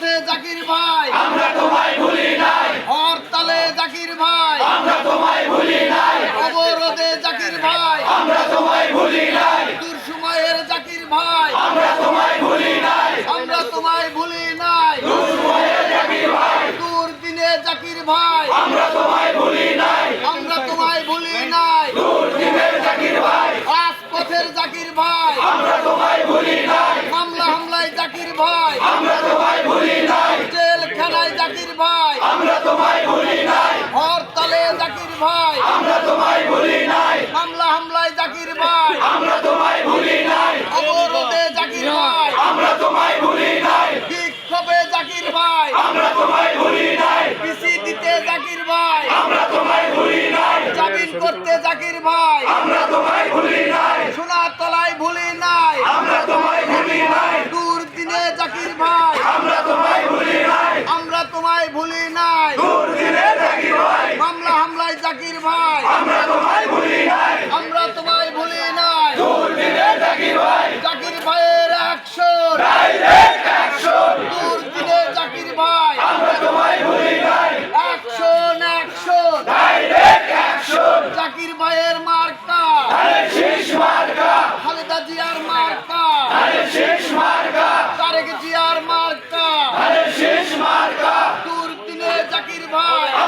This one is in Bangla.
রাজপথে জাকির ভাই। আমরা তোমায় ভুলি নাই। হরতালে জাকির ভাই। আমরা তোমায় ভুলি নাই। অবরোধে জাকির ভাই। আমরা তোমায় ভুলি নাই। দুঃসময়ের জাকির ভাই। আমরা তোমায় ভুলি নাই। আমরা তোমায় ভুলি নাই। দুর্দিনে জাকির ভাই। আমরা তোমায় ভুলি নাই। আমরা তোমায় ভুলি নাই। দুর্দিনের জাকির ভাই। রাজপথের জাকির ভাই। আমরা তোমায় ভুলি নাই। মামলা হামলায় জাকির ভাই। আমরা তোমায় ভুলি নাই জেলখানায় জাকির ভাই আমরা তোমায় ভুলি নাই হরতালে জাকির ভাই আমরা তোমায় ভুলি নাই মামলা হামলায় জাকির ভাই আমরা তোমায় ভুলি নাই অবরোধে জাকির ভাই আমরা তোমায় ভুলি নাই বিক্ষোভে জাকির ভাই আমরা তোমায় ভুলি নাই পিসি দিতে জাকির ভাই আমরা তোমায় ভুলি নাই জামিন করতে জাকির ভাই। আমরা তোমায় ভুলি নাই। সোনার তলায় ভুলি নাই। আমরা তোমায় ভুলি নাই। দুর্দিনে জাকির ভাই। আমরা তোমায় ভুলি নাই। আমরা তোমায় ভুলি নাই। দুর্দিনের জাকির ভাই। মামলা হামলায় জাকির ভাই। আমরা তোমায় ভুলি নাই। আমরা তোমায় ভুলি নাই। দুর্দিনের জাকির ভাই। জাকির ভাইয়ের অ্যাকশন রাই Bye.